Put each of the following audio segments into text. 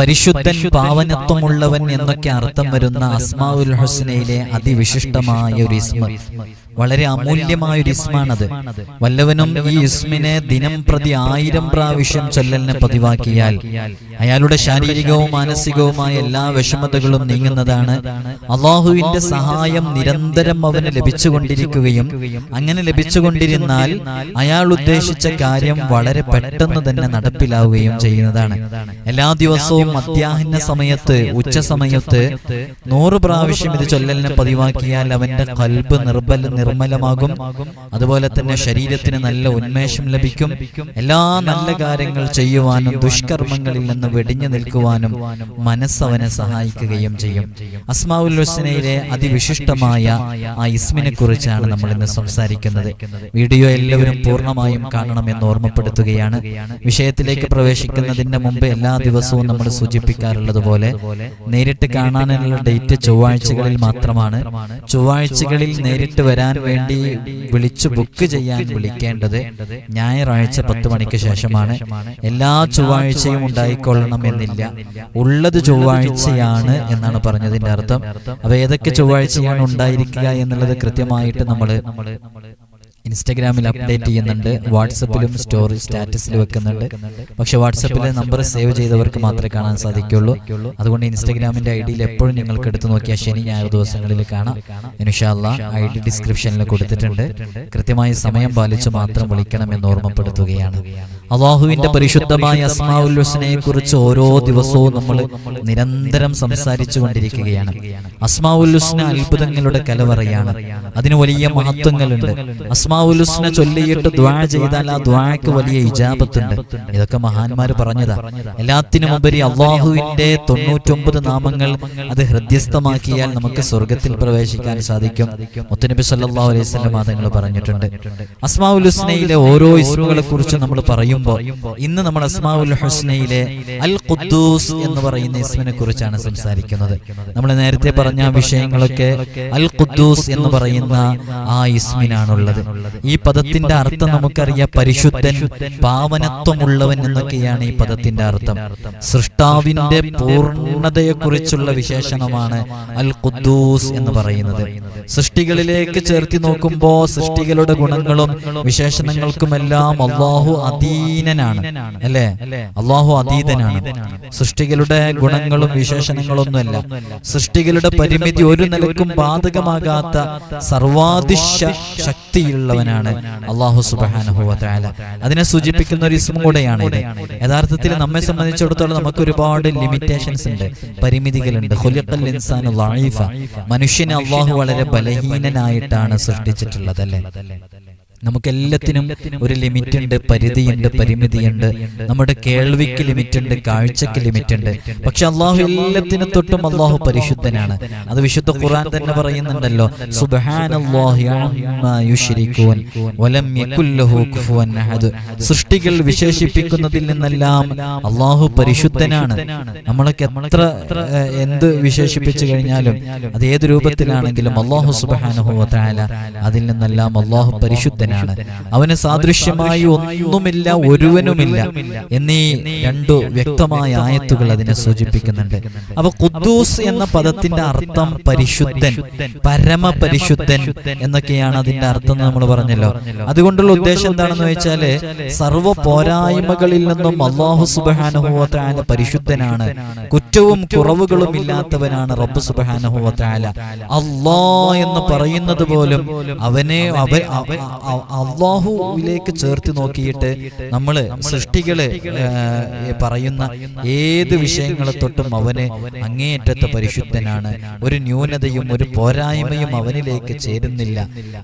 പരിശുദ്ധൻ പാവനത്വമുള്ളവൻ എന്നൊക്കെ അർത്ഥം വരുന്ന അസ്മാഉൽ ഹുസ്നയിലെ അതിവിശിഷ്ടമായ ഒരു ഇസ്മ. വളരെ അമൂല്യമായ ഒരു ഇസ്മാണത്. വല്ലവനും ഈ ഇസ്മിനെ ദിനം പ്രതി ആയിരം പ്രാവശ്യം ചൊല്ലലിനെ പതിവാക്കിയാൽ അയാളുടെ ശാരീരികവും മാനസികവുമായ എല്ലാ വിഷമതകളും നീങ്ങുന്നതാണ് അള്ളാഹുവിന്റെ സഹായം നിരന്തരം അവന് ലഭിച്ചുകൊണ്ടിരിക്കുകയും അങ്ങനെ ലഭിച്ചുകൊണ്ടിരുന്നാൽ അയാൾ ഉദ്ദേശിച്ച കാര്യം വളരെ പെട്ടെന്ന് തന്നെ നടപ്പിലാവുകയും ചെയ്യുന്നതാണ്. എല്ലാ ദിവസവും മധ്യാഹ്ന സമയത്ത് ഉച്ച സമയത്ത് നൂറ് പ്രാവശ്യം ഇത് ചൊല്ലലിനെ പതിവാക്കിയാൽ അവന്റെ കൽബ് നിർബല നിർമ്മലമാകും. അതുപോലെ തന്നെ ശരീരത്തിന് നല്ല ഉന്മേഷം ലഭിക്കും. എല്ലാ നല്ല കാര്യങ്ങൾ ചെയ്യുവാനും ദുഷ്കർമ്മങ്ങളിൽ നിന്ന് വെടിഞ്ഞു നിൽക്കുവാനും മനസ്സവനെ സഹായിക്കുകയും ചെയ്യും. അസ്മാവുൽ ഹുസ്നയിലെ അതിവിശിഷ്ടമായ ആ ഇസ്മിനെ കുറിച്ചാണ് നമ്മൾ ഇന്ന് സംസാരിക്കുന്നത്. വീഡിയോ എല്ലാവരും പൂർണമായും കാണണമെന്ന് ഓർമ്മപ്പെടുത്തുകയാണ്. വിഷയത്തിലേക്ക് പ്രവേശിക്കുന്നതിന് മുമ്പ് എല്ലാ ദിവസവും നമ്മൾ സൂചിപ്പിക്കാറുള്ളത് പോലെ നേരിട്ട് കാണാനുള്ള ഡേറ്റ് ചൊവ്വാഴ്ചകളിൽ മാത്രമാണ്. ചൊവ്വാഴ്ചകളിൽ നേരിട്ട് വരാൻ വേണ്ടി വിളിച്ചു ബുക്ക് ചെയ്യാൻ വിളിക്കേണ്ടത് ഞായറാഴ്ച പത്ത് മണിക്ക് ശേഷമാണ്. എല്ലാ ചൊവ്വാഴ്ചയും ഉണ്ടായിക്കൊള്ളണം എന്നില്ല. ഉള്ളത് ചൊവ്വാഴ്ചയാണ് എന്നാണ് പറഞ്ഞതിന്റെ അർത്ഥം. അപ്പൊ ഏതൊക്കെ ചൊവ്വാഴ്ചയാണ് ഉണ്ടായിരിക്കുക എന്നുള്ളത് കൃത്യമായിട്ട് നമ്മൾ ഇൻസ്റ്റഗ്രാമിൽ അപ്ഡേറ്റ് ചെയ്യുന്നുണ്ട് വാട്സപ്പിലും സ്റ്റോറി സ്റ്റാറ്റസിൽ വെക്കുന്നുണ്ട്. പക്ഷെ വാട്സപ്പിലെ നമ്പർ സേവ് ചെയ്തവർക്ക് മാത്രമേ കാണാൻ സാധിക്കുള്ളൂ. അതുകൊണ്ട് ഇൻസ്റ്റാഗ്രാമിന്റെ ഐ ഡിയിൽ എപ്പോഴും നിങ്ങൾക്ക് എടുത്തു നോക്കിയാൽ ശനി ഞായർ ദിവസങ്ങളിൽ കാണാം. ഇൻഷാല്ല ഐ ഡി ഡിസ്ക്രിപ്ഷനിൽ കൊടുത്തിട്ടുണ്ട്. കൃത്യമായ സമയം പാലിച്ച് മാത്രം വിളിക്കണം എന്ന് ഓർമ്മപ്പെടുത്തുകയാണ്. അള്ളാഹുവിന്റെ പരിശുദ്ധമായ അസ്മാഉൽ ഹുസ്നയെ കുറിച്ച് ഓരോ ദിവസവും നമ്മൾ നിരന്തരം സംസാരിച്ചു കൊണ്ടിരിക്കുകയാണ് അസ്മാഉൽ ഹുസ്ന അത്ഭുതങ്ങളുടെ കലവറയാണ് അതിന് വലിയ മഹത്വങ്ങളുണ്ട് അസ്മാഉൽ ഹുസ്ന ചൊല്ലിയിട്ട് ദ്വാ ചെയ്താൽ ആ ദ്വാക്ക് വലിയ ഇജാബത്തുണ്ട്. ഇതൊക്കെ മഹാന്മാർ പറഞ്ഞതാ. എല്ലാത്തിനും ഉപരി അള്ളാഹുവിന്റെ തൊണ്ണൂറ്റൊമ്പത് നാമങ്ങൾ അത് ഹൃദ്യസ്ഥമാക്കിയാൽ നമുക്ക് സ്വർഗത്തിൽ പ്രവേശിക്കാൻ സാധിക്കും. മുത്തനബി സല്ലല്ലാഹു അലൈഹി മാതങ്ങൾ തങ്ങൾ പറഞ്ഞിട്ടുണ്ട്. അസ്മാഉൽ ഹുസ്നയിലെ ഓരോ ഇസ്മുകളെ കുറിച്ച് നമ്മൾ പറയുമ്പോൾ ഇന്ന് നമ്മൾ അസ്മാഉൽ ഹുസ്നയിലെ അൽ ഖുദ്ദൂസ് എന്ന് പറയുന്ന ഇസ്മിനെ കുറിച്ചാണ് സംസാരിക്കുന്നത്. നമ്മൾ നേരത്തെ പറഞ്ഞ വിഷയങ്ങളൊക്കെ അൽ ഖുദ്ദൂസ് എന്ന് പറയുന്ന ആ ഇസ്മിനാണുള്ളത്. ഈ പദത്തിന്റെ അർത്ഥം നമുക്കറിയാം പരിശുദ്ധൻ പാവനത്വമുള്ളവൻ എന്നൊക്കെയാണ് ഈ പദത്തിന്റെ അർത്ഥം. സൃഷ്ടാവിന്റെ പൂർണതയെക്കുറിച്ചുള്ള വിശേഷണമാണ് അൽ ഖുദ്ദൂസ് എന്ന് പറയുന്നത്. സൃഷ്ടികളിലേക്ക് ചേർത്തി നോക്കുമ്പോൾ സൃഷ്ടികളുടെ ഗുണങ്ങളും വിശേഷണങ്ങൾക്കുമെല്ലാം അള്ളാഹു അധീനനാണ് അല്ലേ? അള്ളാഹു അതീതനാണ്. സൃഷ്ടികളുടെ ഗുണങ്ങളും വിശേഷണങ്ങളൊന്നുമല്ല. സൃഷ്ടികളുടെ പരിമിതി ഒരു നിലക്കും ബാധകമാകാത്ത സർവാദിശ ശക്തിയുള്ളവനാണ് അള്ളാഹു സുബാനഹുല അതിനെ സൂചിപ്പിക്കുന്ന ഒരു ഇസ്മും കൂടെയാണ് ഇത്. യഥാർത്ഥത്തിൽ നമ്മെ സംബന്ധിച്ചിടത്തോളം നമുക്ക് ഒരുപാട് ലിമിറ്റേഷൻസ് ഉണ്ട് പരിമിതികളുണ്ട്. മനുഷ്യനെ അള്ളാഹു വളരെ ബലഹീനനായിട്ടാണ് സൃഷ്ടിച്ചിട്ടുള്ളത് അല്ലേ? നമുക്കെല്ലാത്തിനും ഒരു ലിമിറ്റ് ഉണ്ട് പരിധിയുണ്ട് പരിമിതിയുണ്ട് നമ്മുടെ കേൾവിക്ക് ലിമിറ്റ് ഉണ്ട് കാഴ്ചക്ക് ലിമിറ്റ് ഉണ്ട്. പക്ഷെ അള്ളാഹു എല്ലാത്തിനും തൊട്ടും അള്ളാഹു പരിശുദ്ധനാണ്. അത് വിശുദ്ധ ഖുർആൻ തന്നെ പറയുന്നുണ്ടല്ലോ സൃഷ്ടികൾ വിശേഷിപ്പിക്കുന്നതിൽ നിന്നെല്ലാം അള്ളാഹു പരിശുദ്ധനാണ്. നമ്മളൊക്കെ എത്ര എന്ത് വിശേഷിപ്പിച്ചു കഴിഞ്ഞാലും അത് ഏത് രൂപത്തിലാണെങ്കിലും അള്ളാഹു തആല അതിൽ നിന്നെല്ലാം അള്ളാഹു പരിശുദ്ധനാണ്. അവന് സാദൃശ്യമായി ഒന്നുമില്ല ഒരുവനുമില്ല എന്നീ രണ്ടു വ്യക്തമായ ആയത്തുകൾ അതിനെ സൂചിപ്പിക്കുന്നുണ്ട്. അപ്പൊ ഖുദ്ദൂസ് എന്ന പദത്തിന്റെ അർത്ഥം പരിശുദ്ധൻ. പരമപരിശുദ്ധൻ എന്നൊക്കെയാണ് അതിന്റെ അർത്ഥം എന്ന് നമ്മൾ പറഞ്ഞല്ലോ. അതുകൊണ്ടുള്ള ഉദ്ദേശം എന്താണെന്ന് വെച്ചാൽ സർവ പോരായ്മകളിൽ നിന്നും അള്ളാഹു സുബാനുഭവത്തായ പരിശുദ്ധനാണ്. കുറ്റവും കുറവുകളും ഇല്ലാത്തവനാണ് റബ്ബ് സുബാനുഭവത്തായ അള്ളാ എന്ന് പറയുന്നത് പോലും അവനെ അള്ളാഹുവിലേക്ക് ചേർത്ത് നോക്കിയിട്ട് നമ്മൾ സൃഷ്ടികൾ പറയുന്ന ഏത് വിഷയങ്ങളെ തൊട്ടും അവന് അങ്ങേയറ്റത്തെ പരിശുദ്ധനാണ്. ഒരു ന്യൂനതയും ഒരു പോരായ്മയും അവനിലേക്ക് ചേരുന്നില്ല.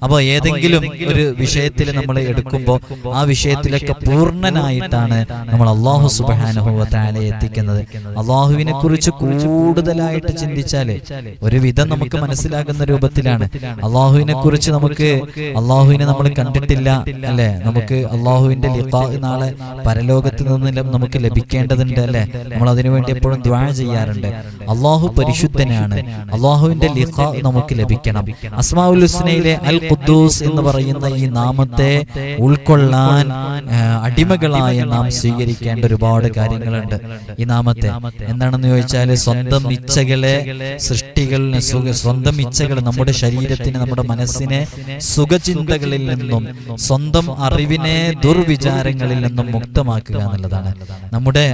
അപ്പോൾ ഏതെങ്കിലും ഒരു വിഷയത്തിൽ നമ്മൾ എടുക്കുമ്പോൾ ആ വിഷയത്തിലൊക്കെ പൂർണനായിട്ടാണ് നമ്മൾ അള്ളാഹു സുബാനുഭവത്താലെ എത്തിക്കുന്നത്. അള്ളാഹുവിനെ കുറിച്ച് കൂടുതലായിട്ട് ചിന്തിച്ചാൽ ഒരു വിധം നമുക്ക് മനസ്സിലാകുന്ന രൂപത്തിലാണ്. അള്ളാഹുവിനെ കുറിച്ച് നമുക്ക് അള്ളാഹുവിനെ നമ്മൾ കണ്ടിട്ടില്ല അല്ലെ? നമുക്ക് അള്ളാഹുവിന്റെ ലിഖാ നാളെ പരലോകത്ത് നിന്നെല്ലാം നമുക്ക് ലഭിക്കേണ്ടതുണ്ട് അല്ലെ? നമ്മൾ അതിനുവേണ്ടി എപ്പോഴും ദ്വാ ചെയ്യാറുണ്ട്. അള്ളാഹു പരിശുദ്ധനാണ്. അള്ളാഹുവിന്റെ ലിഖാ നമുക്ക് ലഭിക്കണം. അസ്മാഉൽ ഹുസ്നയിലെ അൽ ഖുദ്ദൂസ് എന്ന് പറയുന്ന ഈ നാമത്തെ ഉൾക്കൊള്ളാൻ അടിമകളായ നാം സ്വീകരിക്കേണ്ട ഒരുപാട് കാര്യങ്ങളുണ്ട് ഈ നാമത്തെ. എന്താണെന്ന് ചോദിച്ചാൽ സ്വന്തം ഇച്ഛകളെ സൃഷ്ടികളിന് സ്വന്തം ഇച്ഛകൾ നമ്മുടെ ശരീരത്തിന് നമ്മുടെ മനസ്സിനെ സുഖചിന്തകളിൽ നിന്നും സ്വന്തം അറിവിനെ ദുർവിചാരങ്ങളിൽ നിന്നും മുക്തമാക്കുക എന്നുള്ളതാണ്. നമ്മുടെ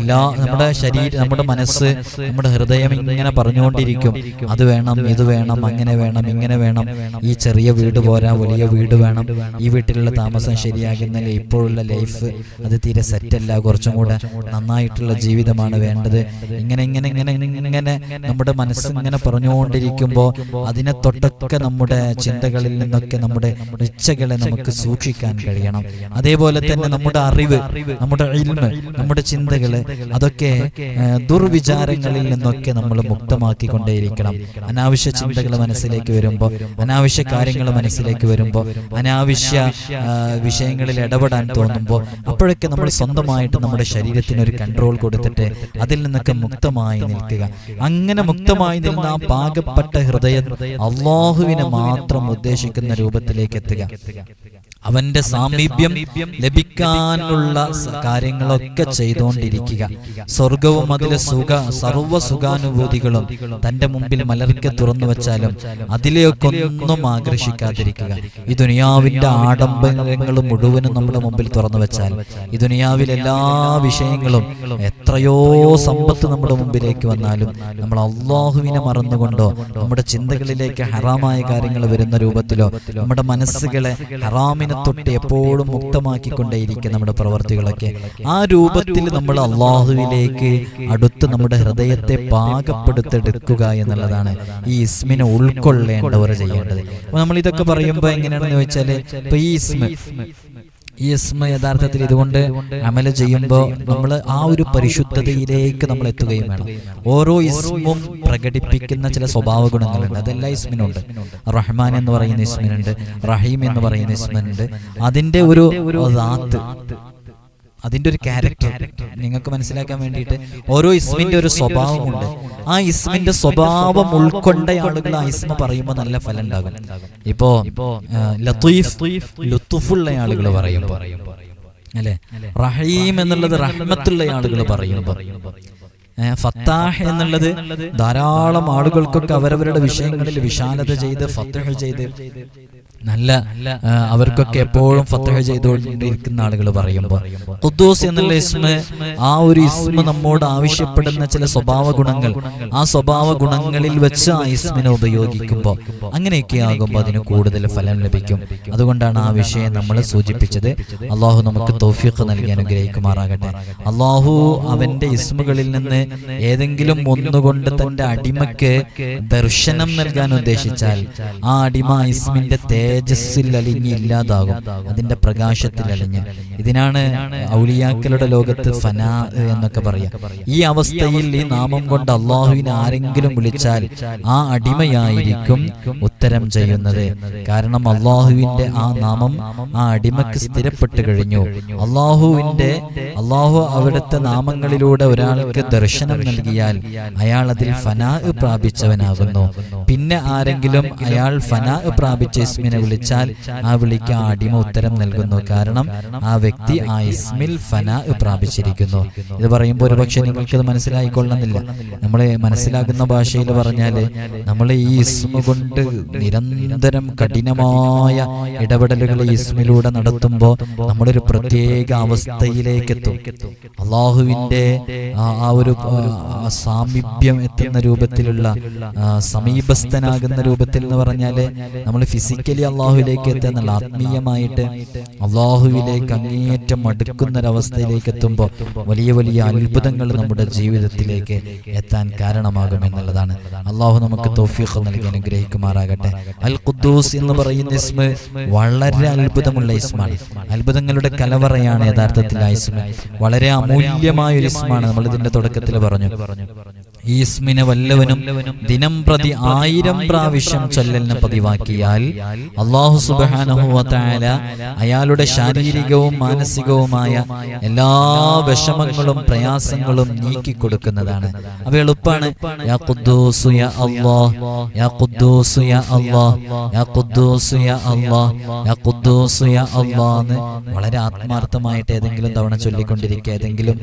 എല്ലാ നമ്മുടെ ശരീരം നമ്മുടെ മനസ്സ് നമ്മുടെ ഹൃദയം ഇങ്ങനെ പറഞ്ഞുകൊണ്ടിരിക്കും. അത് വേണം ഇത് വേണം അങ്ങനെ വേണം ഇങ്ങനെ വേണം. ഈ ചെറിയ വീട് പോരാ വലിയ വീട് വേണം. ഈ വീട്ടിലുള്ള താമസം ശരിയാകുന്നില്ല ഇപ്പോഴുള്ള ലൈഫ് അത് തീരെ സെറ്റല്ല കുറച്ചും കൂടെ നന്നായിട്ടുള്ള ജീവിതമാണ് വേണ്ടത്. ഇങ്ങനെ ഇങ്ങനെ ഇങ്ങനെ ഇങ്ങനെ നമ്മുടെ മനസ്സ് ഇങ്ങനെ പറഞ്ഞുകൊണ്ടിരിക്കുമ്പോൾ അതിനെ തൊട്ടൊക്കെ നമ്മുടെ ചിന്തകളിൽ നിന്നൊക്കെ നമ്മുടെ ഇച്ഛകളെ നമുക്ക് സൂക്ഷിക്കാൻ കഴിയണം. അതേപോലെ തന്നെ നമ്മുടെ അറിവ് നമ്മുടെ ഇൽമ് നമ്മുടെ ചിന്തകൾ അതൊക്കെ ദുർവിചാരങ്ങളിൽ നിന്നൊക്കെ നമ്മൾ മുക്തമാക്കിക്കൊണ്ടേയിരിക്കണം അനാവശ്യ ചിന്തകൾ മനസ്സിലേക്ക് വരുമ്പോൾ അനാവശ്യ കാര്യങ്ങൾ മനസ്സിലേക്ക് വരുമ്പോൾ അനാവശ്യ വിഷയങ്ങളിൽ ഇടപെടാൻ തോന്നുമ്പോൾ അപ്പോഴൊക്കെ നമ്മൾ സ്വന്തമായിട്ട് നമ്മുടെ ശരീരത്തിന് ഒരു കൺട്രോൾ കൊടുത്തിട്ട് അതിൽ നിന്നൊക്കെ മുക്തമായി നിൽക്കുക. അങ്ങനെ മുക്തമായി നിന്ന ആ പാകപ്പെട്ട ഹൃദയം അള്ളാഹുവിനെ മാത്രം ഉദ്ദേശിക്കുന്ന രൂപത്തിലേക്ക് എത്തുക. Etcétera. Etcétera. അവന്റെ സാമീപ്യം ലഭിക്കാനുള്ള കാര്യങ്ങളൊക്കെ ചെയ്തുകൊണ്ടിരിക്കുക സ്വർഗവും അതിലെ സുഖ സർവ സുഖാനുഭൂതികളും തന്റെ മുമ്പിൽ മലർക്കെ തുറന്നു വെച്ചാലും അതിലേക്ക് ഒന്നും ആകർഷിക്കാതിരിക്കുക ഈ ദുനിയാവിന്റെ ആഡംബരങ്ങൾ മുഴുവനും നമ്മുടെ മുമ്പിൽ തുറന്നു വെച്ചാൽ ഈ ദുനിയാവിലെ എല്ലാ വിഷയങ്ങളും എത്രയോ സമ്പത്ത് നമ്മുടെ മുമ്പിലേക്ക് വന്നാലും നമ്മൾ അള്ളാഹുവിനെ മറന്നുകൊണ്ടോ നമ്മുടെ ചിന്തകളിലേക്ക് ഹറാമായ കാര്യങ്ങൾ വരുന്ന രൂപത്തിലോ നമ്മുടെ മനസ്സുകളെ ഹറാമിനെ തൊട്ട് എപ്പോഴും മുക്തമാക്കിക്കൊണ്ടേയിരിക്കും നമ്മുടെ പ്രവർത്തികളൊക്കെ. ആ രൂപത്തിൽ നമ്മൾ അള്ളാഹുവിലേക്ക് അടുത്ത് നമ്മുടെ ഹൃദയത്തെ പാകപ്പെടുത്തെടുക്കുക എന്നുള്ളതാണ് ഈ ഇസ്മിനെ ഉൾക്കൊള്ളേണ്ടവർ ചെയ്യേണ്ടത്. അപ്പൊ നമ്മൾ ഇതൊക്കെ പറയുമ്പോൾ എങ്ങനെയാണെന്ന് ചോദിച്ചാൽ ഇപ്പൊ ഈ ഇസ്മ ഇസ്മ യഥാർത്ഥത്തിൽ ഇതുകൊണ്ട് അമല ചെയ്യുമ്പോൾ നമ്മൾ ആ ഒരു പരിശുദ്ധതയിലേക്ക് നമ്മൾ എത്തുകയും വേണം. ഓരോ ഇസ്മും പ്രകടിപ്പിക്കുന്ന ചില സ്വഭാവ ഗുണങ്ങളുണ്ട് അതെല്ലാ ഇസ്മിനുണ്ട് റഹ്മാൻ എന്ന് പറയുന്ന ഇസ്മിനുണ്ട് റഹീം എന്ന് പറയുന്ന ഇസ്മിനുണ്ട് അതിന്റെ ഒരു ദാത്ത് അതിന്റെ ഒരു ക്യാരക്ടർ നിങ്ങൾക്ക് മനസ്സിലാക്കാൻ വേണ്ടിയിട്ട് ഓരോ ഇസ്മിന്റെ ഒരു സ്വഭാവമുണ്ട്. ആ ഇസ്മിന്റെ സ്വഭാവം ഉൾക്കൊണ്ട ആളുകൾ ആ ഇസ്മ പറയുമ്പോൾ നല്ല ഫലം ഉണ്ടാകും ഇപ്പോ ലത്തീഫ് ലുത്തുഫുള്ള ആളുകൾ പറയുമ്പോൾ. അല്ലെ? റഹീം എന്നുള്ളത് റഹ്മത്തുള്ള ആളുകൾ പറയുമ്പോൾ. ഫത്താഹ് എന്നുള്ളത് ധാരാളം ആളുകൾക്കൊക്കെ അവരവരുടെ വിഷയങ്ങളിൽ വിശാലത ചെയ്ത് ഫത്തഹ് ചെയ്ത് നല്ല അവർക്കൊക്കെ എപ്പോഴും ഫത്തഹ ചെയ്തുകൊണ്ടിരിക്കുന്ന ആളുകൾ പറയുമ്പോൾ ഖുദ്ദൂസ് എന്നുള്ള ഇസ്മ ആ ഒരു ഇസ്മ നമ്മോട് ആവശ്യപ്പെടുന്ന ചില സ്വഭാവ ഗുണങ്ങൾ. ആ സ്വഭാവ ഗുണങ്ങളിൽ വെച്ച് ആ ഇസ്മിനെ ഉപയോഗിക്കുമ്പോൾ അങ്ങനെയൊക്കെ ആകുമ്പോൾ അതിന് കൂടുതൽ ഫലം ലഭിക്കും. അതുകൊണ്ടാണ് ആ വിഷയം നമ്മൾ സൂചിപ്പിച്ചത്. അള്ളാഹു നമുക്ക് തൗഫീഖ് നൽകി അനുഗ്രഹിക്കുമാറാകട്ടെ. അള്ളാഹു അവന്റെ ഇസ്മുകളിൽ നിന്ന് ഏതെങ്കിലും ഒന്നുകൊണ്ട് തന്റെ അടിമക്ക് ദർശനം നൽകാൻ ഉദ്ദേശിച്ചാൽ ആ അടിമ ഇസ്മിന്റെ ഇസ്മിന്റെ തേജസ്സിൽ അലിഞ്ഞ് ഇല്ലാതാകും. അതിന്റെ പ്രകാശത്തിൽ അലിഞ്ഞ്. ഇതിനാണ് ഔലിയാക്കളുടെ ലോകത്ത് ഫനാ എന്നൊക്കെ പറയാം. ഈ അവസ്ഥയിൽ ഈ നാമം കൊണ്ട് അള്ളാഹുവിനെ ആരെങ്കിലും വിളിച്ചാൽ ആ അടിമയായിരിക്കും ഉത്തരം ചെയ്യുന്നത്. കാരണം അള്ളാഹുവിന്റെ ആ നാമം ആ അടിമക്ക് സ്ഥിരപ്പെട്ട് കഴിഞ്ഞു. അള്ളാഹുവിന്റെ അള്ളാഹു അവിടുത്തെ നാമങ്ങളിലൂടെ ഒരാൾക്ക് ദർശനം നൽകിയാൽ അയാൾ അതിൽ ഫനാ പ്രാപിച്ചവനാകുന്നു. പിന്നെ ആരെങ്കിലും അയാൾ ഫനാ പ്രാപിച്ച ഇസ്മിനെ വിളിച്ചാൽ ആ വിളിക്ക് അടിമ ഉത്തരം നൽകുന്നു. കാരണം ആ വ്യക്തി ആ ഇസ്മിൽ ഫന പ്രാപിച്ചിരിക്കുന്നു. ഇത് പറയുമ്പോൾ ഒരുപക്ഷെ നിങ്ങൾക്കത് മനസ്സിലായിക്കൊള്ളുന്നില്ല നമ്മൾ മനസ്സിലാക്കുന്ന ഭാഷയിൽ പറഞ്ഞാൽ നമ്മൾ ഈ ഇസ്മ കൊണ്ട് നിരന്തരം കഠിനമായ ഇടപെടലുകൾ ഇസ്മിലൂടെ നടത്തുമ്പോൾ നമ്മളൊരു പ്രത്യേക അവസ്ഥയിലേക്ക് എത്തും അള്ളാഹുവിന്റെ ആ ഒരു സാമീപ്യം എത്തുന്ന രൂപത്തിലുള്ള സമീപസ്ഥനാകുന്ന രൂപത്തിൽ എന്ന് പറഞ്ഞാൽ നമ്മൾ ഫിസിക്കലി അള്ളാഹുവിലേക്ക് എത്തുന്നുള്ള ആത്മീയമായിട്ട് അള്ളാഹുവിലേക്ക് അങ്ങേയറ്റം അടുക്കുന്നൊരവസ്ഥയിലേക്ക് എത്തുമ്പോൾ വലിയ വലിയ അത്ഭുതങ്ങൾ നമ്മുടെ ജീവിതത്തിലേക്ക് എത്താൻ കാരണമാകും എന്നുള്ളതാണ്. അള്ളാഹു നമുക്ക് തോഫീഖ് നൽകി അനുഗ്രഹിക്കുമാറാകട്ടെ. അൽ ഖുദ്ദൂസ് എന്ന് പറയുന്ന ഇസ്മ വളരെ അത്ഭുതമുള്ള ഇസ്മാണ്. അത്ഭുതങ്ങളുടെ കലവറയാണ് യഥാർത്ഥത്തിൽ ആ ഇസ്മ. വളരെ അമൂല്യമായ ഒരു ഇസ്മാണ് നമ്മൾ ഇതിന്റെ തുടക്കത്തിൽ പറഞ്ഞു. ഈ ഇസ്മിനെ വല്ലവനും ദിനം പ്രതി ആയിരം പ്രാവശ്യം ചൊല്ലലിനെ പതിവാക്കിയാൽ അള്ളാഹു സുബാനഹുവല അയാളുടെ ശാരീരികവും മാനസികവുമായ എല്ലാ വിഷമങ്ങളും പ്രയാസങ്ങളും നീക്കി കൊടുക്കുന്നതാണ് അവ എളുപ്പാണ്. യാ ഖുദ്ദൂസു യാ അല്ലാഹ് യാ ഖുദ്ദൂസു യാ അല്ലാഹ് യാ ഖുദ്ദൂസു യാ അല്ലാഹ് യാ ഖുദ്ദൂസു യാ വളരെ ആത്മാർത്ഥമായിട്ട് ഏതെങ്കിലും തവണ ചൊല്ലിക്കൊണ്ടിരിക്കുക. ഏതെങ്കിലും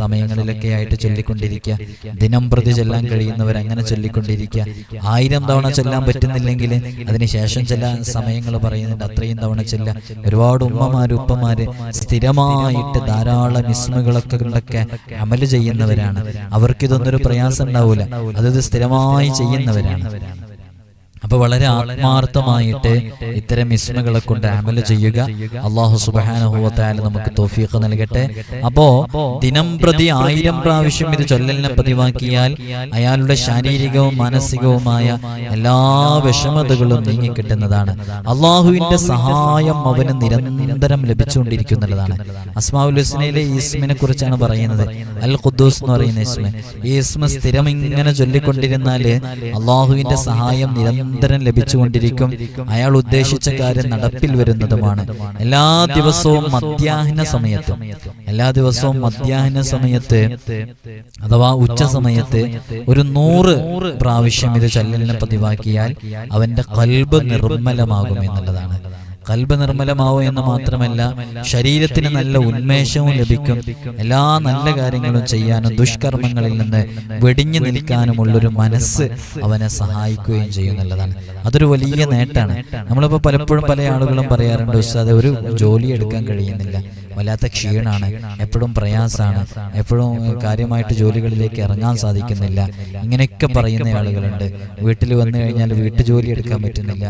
സമയങ്ങളിലൊക്കെ ആയിട്ട് ചൊല്ലിക്കൊണ്ടിരിക്കുക. ദിനം പ്രതി ചെല്ലാൻ കഴിയുന്നവർ അങ്ങനെ ചൊല്ലിക്കൊണ്ടിരിക്കുക. ആയിരം തവണ ചെല്ലാൻ പറ്റുന്നില്ലെങ്കിൽ അതിനുശേഷം ചില സമയങ്ങൾ പറയുന്നുണ്ട് അത്രയും തവണ ചെല്ലാം. ഒരുപാട് ഉമ്മമാര് ഉപ്പമാര് സ്ഥിരമായിട്ട് ധാരാളം ഇസ്മുകളൊക്കെ കൊണ്ടൊക്കെ അമൽ ചെയ്യുന്നവരാണ്. അവർക്കിതൊന്നൊരു പ്രയാസം ഉണ്ടാവൂല. അതത് സ്ഥിരമായി ചെയ്യുന്നവരാണ്. അപ്പൊ വളരെ ആത്മാർത്ഥമായിട്ട് ഇത്തരം ഇസ്മകളെ കൊണ്ട് അമൽ ചെയ്യുക. അള്ളാഹു സുബാനുഭവത്തായാലും നമുക്ക് തോഫീഖ് നൽകട്ടെ. അപ്പോ ദിനം പ്രതി ആയിരം പ്രാവശ്യം ഇത് ചൊല്ലലിനെ പതിവാക്കിയാൽ അയാളുടെ ശാരീരികവും മാനസികവുമായ എല്ലാ വിഷമതകളും നീങ്ങിക്കിട്ടുന്നതാണ് അള്ളാഹുവിന്റെ സഹായം അവന് നിരന്തരം ലഭിച്ചുകൊണ്ടിരിക്കുന്നതാണ്. അസ്മാഉൽ ഹുസ്നയിലെ ഈ ഇസ്മിനെ കുറിച്ചാണ് പറയുന്നത്. അൽ ഖുദ്ദൂസ് എന്ന് പറയുന്ന ഇസ്മ. ഈ ഇസ്മ സ്ഥിരം ഇങ്ങനെ ചൊല്ലിക്കൊണ്ടിരുന്നാൽ അള്ളാഹുവിന്റെ സഹായം നിരന്തരം നിരന്തരം ലഭിച്ചുകൊണ്ടിരിക്കും. അയാൾ ഉദ്ദേശിച്ച കാര്യം നടപ്പിൽ വരുന്നതുമാണ്. എല്ലാ ദിവസവും മധ്യാഹ്ന സമയത്ത് എല്ലാ ദിവസവും മധ്യാഹ്ന സമയത്ത് അഥവാ ഉച്ച സമയത്ത് ഒരു നൂറ് പ്രാവശ്യം ഇത് ചൊല്ലലിനെ പതിവാക്കിയാൽ അവന്റെ കൽബ് നിർമ്മലമാകും എന്നുള്ളതാണ്. കൽബ് നിർമ്മലമാവും എന്ന് മാത്രമല്ല ശരീരത്തിന് നല്ല ഉന്മേഷവും ലഭിക്കും. എല്ലാ നല്ല കാര്യങ്ങളും ചെയ്യാനും ദുഷ്കർമ്മങ്ങളിൽ നിന്ന് വെടിഞ്ഞു നിൽക്കാനുമുള്ളൊരു മനസ്സ് അവനെ സഹായിക്കുകയും ചെയ്യുന്നുള്ളതാണ്. അതൊരു വലിയ നേട്ടമാണ്. നമ്മളിപ്പോൾ പലപ്പോഴും പല ആളുകളും പറയാറുണ്ട് ഉസ്താദ് ഒരു ജോലി എടുക്കാൻ കഴിയുന്നില്ല. വല്ലാത്ത ക്ഷീണാണ്. എപ്പോഴും പ്രയാസമാണ് എപ്പോഴും കാര്യമായിട്ട് ജോലികളിലേക്ക് ഇറങ്ങാൻ സാധിക്കുന്നില്ല. ഇങ്ങനെയൊക്കെ പറയുന്ന ആളുകളുണ്ട്. വീട്ടിൽ വന്നു കഴിഞ്ഞാൽ വീട്ടു ജോലി എടുക്കാൻ പറ്റുന്നില്ല.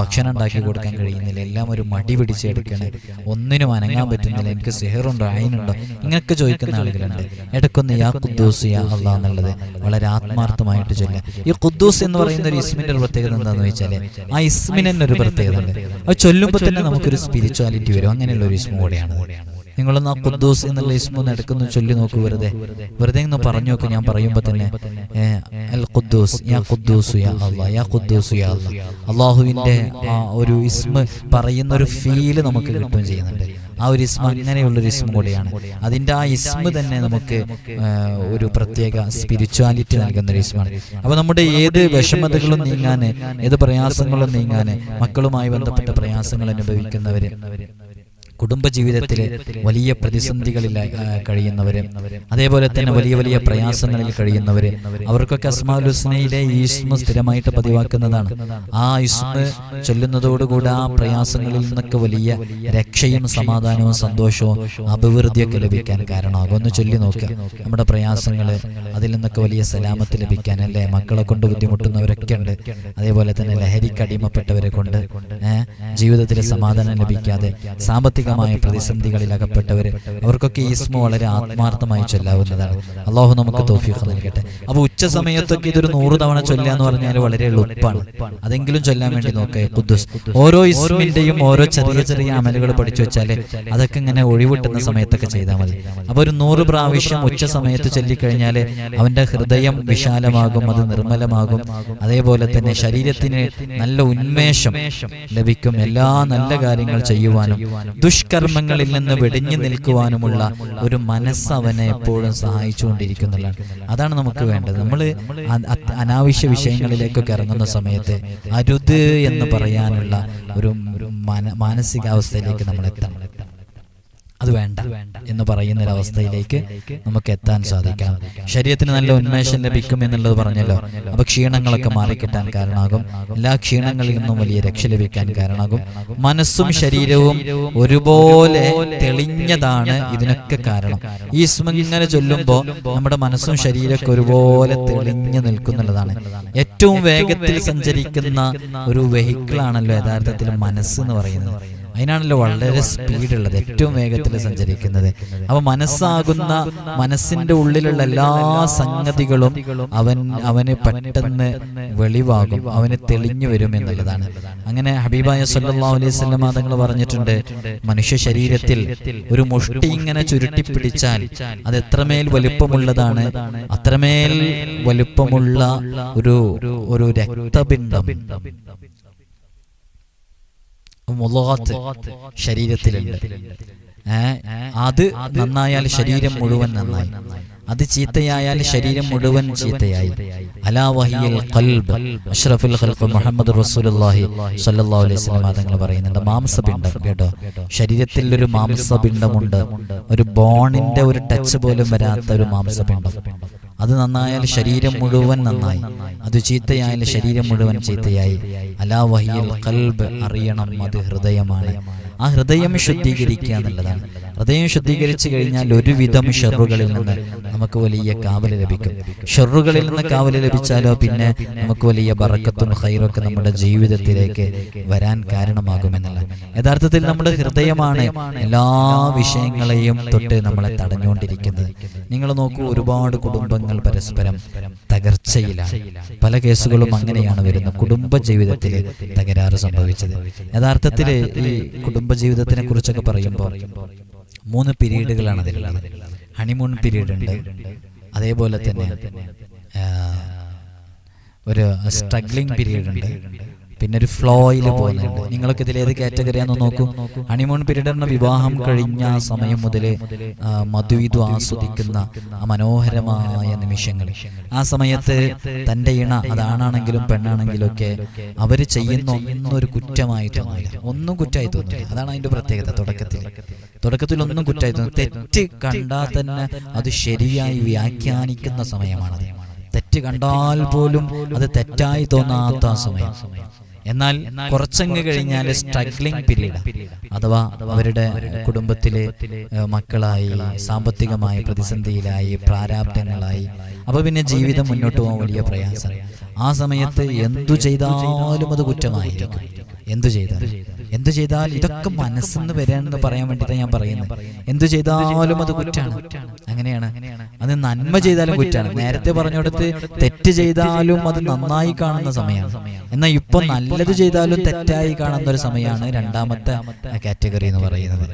ഭക്ഷണം ഉണ്ടാക്കി കൊടുക്കാൻ കഴിയുന്നില്ല. എല്ലാം ഒരു മടി പിടിച്ചെടുക്കണേ ഒന്നിനും അനങ്ങാൻ പറ്റുന്നില്ല. എനിക്ക് സെഹറുണ്ടോ? അയിനുണ്ടോ ഇങ്ങനെയൊക്കെ ചോദിക്കുന്ന ആളുകളുണ്ട്. ഇടയ്ക്കൊന്ന് യാ കുദ്ദൂസ് യാ അള്ളാ എന്നുള്ളത് വളരെ ആത്മാർത്ഥമായിട്ട് ചൊല്ല ഈ കുദ്ദൂസ് എന്ന് പറയുന്ന ഒരു ഇസ്മിന്റെ ഒരു പ്രത്യേകത എന്താണെന്ന് വെച്ചാൽ ആ ഇസ്മിന് തന്നെ ഒരു പ്രത്യേകത ഉണ്ട്. അത് ചൊല്ലുമ്പോൾ തന്നെ നമുക്കൊരു സ്പിരിച്വാലിറ്റി വരും അങ്ങനെയുള്ള ഒരു ഇസ്മ കൂടെയാണ് നിങ്ങളൊന്ന് ആ ഖുദ്ദൂസ് എന്നുള്ള ഇസ്മൊന്ന് എടുക്കുന്നു ചൊല്ലി നോക്കൂ വെറുതെ. വെറുതെ ഒന്ന് പറഞ്ഞു നോക്കൂ ഞാൻ പറയുമ്പോൾ തന്നെ അൽ ഖുദ്ദൂസ് യാ ഖുദ്ദൂസ് യാ യാ ഖുദ്ദൂസ് യാ ആ ഒരു ഇസ്മ പറയുന്ന ഒരു ഫീൽ നമുക്ക് കിട്ടുകയും ചെയ്യുന്നുണ്ട്. ആ ഒരു ഇസ്മ അങ്ങനെയുള്ളൊരു ഇസ്മ കൂടിയാണ്. അതിന്റെ ആ ഇസ്മ തന്നെ നമുക്ക് ഒരു പ്രത്യേക സ്പിരിച്വാലിറ്റി നൽകുന്ന ഒരു ഇസ്മാണ്. അപ്പൊ നമ്മുടെ ഏത് വിഷമതകളും നീങ്ങാൻ ഏത് പ്രയാസങ്ങളും നീങ്ങാൻ മക്കളുമായി ബന്ധപ്പെട്ട പ്രയാസങ്ങൾ അനുഭവിക്കുന്നവര് കുടുംബജീവിതത്തിൽ വലിയ പ്രതിസന്ധികളിൽ കഴിയുന്നവര്. അതേപോലെ തന്നെ വലിയ വലിയ പ്രയാസങ്ങളിൽ കഴിയുന്നവര്. അവർക്കൊക്കെ അസ്മാൽ ഹുസ്നയിലെ ഈസ്മ സ്ഥിരമായിട്ട് പതിവാക്കുന്നതാണ്. ആ ഇസ്മ ചൊല്ലുന്നതോടുകൂടി ആ പ്രയാസങ്ങളിൽ നിന്നൊക്കെ വലിയ രക്ഷയും സമാധാനവും സന്തോഷവും അഭിവൃദ്ധിയൊക്കെ ലഭിക്കാൻ കാരണമാകും. ഒന്ന് ചൊല്ലി നോക്കുക. നമ്മുടെ പ്രയാസങ്ങൾ അതിൽ നിന്നൊക്കെ വലിയ സലാമത്ത് ലഭിക്കാൻ അല്ലേ? മക്കളെ കൊണ്ട് ബുദ്ധിമുട്ടുന്നവരൊക്കെ ഉണ്ട്. അതേപോലെ തന്നെ ലഹരിക്ക് അടിമപ്പെട്ടവരെ കൊണ്ട് ജീവിതത്തിൽ സമാധാനം ലഭിക്കാതെ സാമ്പത്തികമായ പ്രതിസന്ധികളിൽ അകപ്പെട്ടവർ അവർക്കൊക്കെ ഈസ്മ വളരെ ആത്മാർത്ഥമായി ചൊല്ലാവുന്നതാണ്. അള്ളാഹു നമുക്ക് തോഫീഖ് നൽകട്ടെ. അപ്പൊ ഉച്ച സമയത്തൊക്കെ ഇതൊരു നൂറ് തവണ ചൊല്ലാന്ന് പറഞ്ഞാൽ വളരെ എളുപ്പമാണ് അതെങ്കിലും ചൊല്ലാൻ വേണ്ടി നോക്കേ ഖുദ്ദുസ്. ഓരോ ഇസ്മിന്റെയും ഓരോ ചെറിയ ചെറിയ അമലുകൾ പഠിച്ചു വെച്ചാൽ അതൊക്കെ ഇങ്ങനെ ഒഴിവിട്ടുന്ന സമയത്തൊക്കെ ചെയ്താൽ മതി. അപ്പൊ ഒരു നൂറ് പ്രാവശ്യം ഉച്ച സമയത്ത് ചൊല്ലിക്കഴിഞ്ഞാൽ അവന്റെ ഹൃദയം വിശാലമാകും അത് നിർമ്മലമാകും. അതേപോലെ തന്നെ ശരീരത്തിന് നല്ല ഉന്മേഷം ലഭിക്കും എല്ലാ നല്ല കാര്യങ്ങൾ ചെയ്യുവാനും ദുഷ്കർമ്മങ്ങളിൽ നിന്ന് വെടിഞ്ഞു നിൽക്കുവാനുമുള്ള ഒരു മനസ്സ് അവനെ എപ്പോഴും സഹായിച്ചുകൊണ്ടിരിക്കുന്നതാണ്. അതാണ് നമുക്ക് വേണ്ടത്. നമ്മൾ അനാവശ്യ വിഷയങ്ങളിലേക്കൊക്കെ ഇറങ്ങുന്ന സമയത്ത് അരുത് എന്ന് പറയാനുള്ള ഒരു മാനസികാവസ്ഥയിലേക്ക് നമ്മൾ എത്തണം അത് വേണ്ട എന്ന് പറയുന്ന ഒരവസ്ഥയിലേക്ക് നമുക്ക് എത്താൻ സാധിക്കണം. ശരീരത്തിന് നല്ല ഉന്മേഷം ലഭിക്കും എന്നുള്ളത് പറഞ്ഞല്ലോ. അപ്പൊ ക്ഷീണങ്ങളൊക്കെ മാറിക്കിട്ടാൻ കാരണമാകും. എല്ലാ ക്ഷീണങ്ങളിൽ നിന്നും വലിയ രക്ഷ ലഭിക്കാൻ കാരണമാകും. മനസ്സും ശരീരവും ഒരുപോലെ തെളിഞ്ഞതാണ് ഇതിനൊക്കെ കാരണം. ഈ ഇങ്ങനെ ചൊല്ലുമ്പോൾ നമ്മുടെ മനസ്സും ശരീരമൊക്കെ ഒരുപോലെ തെളിഞ്ഞു നിൽക്കുന്നുള്ളതാണ് ഏറ്റവും വേഗത്തിൽ സഞ്ചരിക്കുന്ന ഒരു വെഹിക്കിൾ ആണല്ലോ യഥാർത്ഥത്തിൽ മനസ്സ് എന്ന് പറയുന്നത്. അതിനാണല്ലോ വളരെ സ്പീഡുള്ളത് ഏറ്റവും വേഗത്തിൽ സഞ്ചരിക്കുന്നത്. അപ്പൊ മനസ്സാകുന്ന മനസ്സിന്റെ ഉള്ളിലുള്ള എല്ലാ സംഗതികളും അവൻ അവന് പെട്ടെന്ന് വെളിവാകും. അവന് തെളിഞ്ഞു വരും എന്നുള്ളതാണ്. അങ്ങനെ ഹബീബായ സല്ലല്ലാഹു അലൈഹി തങ്ങൾ പറഞ്ഞിട്ടുണ്ട് മനുഷ്യ ശരീരത്തിൽ ഒരു മുഷ്ടി ഇങ്ങനെ ചുരുട്ടി പിടിച്ചാൽ അത് എത്രമേൽ വലുപ്പമുള്ളതാണ്. അത്രമേൽ വലുപ്പമുള്ള ഒരു ഒരു രക്തപിണ്ഡം. മുളകത്ത് ശരീരത്തിലുണ്ട്. അത് നന്നായാൽ ശരീരം മുഴുവൻ നന്നായി. അത് ചീത്തയായാൽ ശരീരം മുഴുവൻ ചീത്തയായി. അലാ കൽബ് അഷ്റഫുൽ ഖൽഖ് മുഹമ്മദ് റസൂലുള്ളാഹി സ്വല്ലല്ലാഹു അലൈഹി വസല്ലം തങ്ങൾ പറയുന്നുണ്ട്. മാംസപിണ്ഡം കേട്ടോ. ശരീരത്തിൽ ഒരു മാംസപിണ്ഡമുണ്ട്. ഒരു ബോണിന്റെ ഒരു ടച്ച് പോലും വരാത്ത ഒരു മാംസപിണ്ഡം. അത് നന്നായാൽ ശരീരം മുഴുവൻ നന്നായി. അത് ചീത്തയായാൽ ശരീരം മുഴുവൻ ചീത്തയായി. അലാ വഹിയൽ കൽബ് അറിയണം. അത് ഹൃദയമാണ്. ആ ഹൃദയം ശുദ്ധീകരിക്കുക എന്നുള്ളതാണ്. ഹൃദയം ശുദ്ധീകരിച്ചു കഴിഞ്ഞാൽ ഒരുവിധം ഷെറുകളിൽ നിന്ന് നമുക്ക് വലിയ കാവൽ ലഭിക്കും. ഷെറുകളിൽ നിന്ന് കാവൽ ലഭിച്ചാലോ പിന്നെ നമുക്ക് വലിയ ബറക്കത്തും ഹൈറൊക്കെ നമ്മുടെ ജീവിതത്തിലേക്ക് വരാൻ കാരണമാകുമെന്നുള്ള യഥാർത്ഥത്തിൽ നമ്മുടെ ഹൃദയമാണ് എല്ലാ വിഷയങ്ങളെയും തൊട്ട് നമ്മളെ തടഞ്ഞുകൊണ്ടിരിക്കുന്നത്. നിങ്ങൾ നോക്കൂ ഒരുപാട് കുടുംബങ്ങൾ പരസ്പരം തകർച്ചയിലാണ്. പല കേസുകളും അങ്ങനെയാണ് വരുന്നത്. കുടുംബ ജീവിതത്തിൽ തകരാറ് സംഭവിച്ചത്. യഥാർത്ഥത്തിൽ ഈ കുടുംബ ജീവിതത്തിനെ കുറിച്ചൊക്കെ പറയുമ്പോൾ മൂന്ന് പീരീഡുകളാണ് അതിലുള്ളത്. ഹണിമൂൺ പീരീഡ് ഉണ്ട്. അതേപോലെ തന്നെ ഒരു സ്ട്രഗ്ലിംഗ് പീരീഡ് ഉണ്ട്. പിന്നെ ഒരു ഫ്ലോയിൽ പോകുന്നുണ്ട്. നിങ്ങൾക്ക് ഇതിൽ ഏത് കാറ്റഗറിയാന്ന് നോക്കൂ. ഹണിമൂൺ പീരീഡറിന് വിവാഹം കഴിഞ്ഞ സമയം മുതൽ മധുവിധു ആസ്വദിക്കുന്ന ആ മനോഹരമായ നിമിഷങ്ങൾ. ആ സമയത്ത് തന്റെ ഇണ അതാണാണെങ്കിലും പെണ്ണാണെങ്കിലും ഒക്കെ അവർ ചെയ്യുന്ന ഒന്നും ഒരു കുറ്റമായി തോന്നില്ല. ഒന്നും കുറ്റമായി തോന്നില്ല. അതാണ് അതിന്റെ പ്രത്യേകത. തുടക്കത്തിൽ. തുടക്കത്തിൽ ഒന്നും കുറ്റമായി തോന്നില്ല. തെറ്റ് കണ്ടാൽ തന്നെ അത് ശരിയായി വ്യാഖ്യാനിക്കുന്ന സമയമാണ് തെറ്റ് കണ്ടാൽ പോലും അത് തെറ്റായി തോന്നാത്ത സമയം. എന്നാൽ കുറച്ചങ്ങ് കഴിഞ്ഞാൽ സ്ട്രഗ്ലിംഗ് പീരീഡ്. അഥവാ അവരുടെ കുടുംബത്തിലെ മക്കളായി സാമ്പത്തികമായി പ്രതിസന്ധിയിലായി പ്രാരാബ്ദങ്ങളായി. അപ്പൊ പിന്നെ ജീവിതം മുന്നോട്ട് പോകാൻ വലിയ പ്രയാസം. ആ സമയത്ത് എന്തു ചെയ്താലും അത് കുറ്റമായിരിക്കും. എന്തു ചെയ്താലും. എന്തു ചെയ്താൽ ഇതൊക്കെ മനസ്സെന്ന് വരാനെന്ന് പറയാൻ വേണ്ടിയിട്ടാണ് ഞാൻ പറയുന്നത്. എന്തു ചെയ്താലും അത് കുറ്റാണ്. അങ്ങനെയാണ്. അത് നന്മ ചെയ്താലും കുറ്റാണ്. നേരത്തെ പറഞ്ഞിടത്ത് തെറ്റ് ചെയ്താലും അത് നന്നായി കാണുന്ന സമയമാണ്. എന്നാൽ ഇപ്പൊ നല്ലത് ചെയ്താലും തെറ്റായി കാണുന്ന ഒരു സമയമാണ് രണ്ടാമത്തെ കാറ്റഗറി എന്ന് പറയുന്നത്.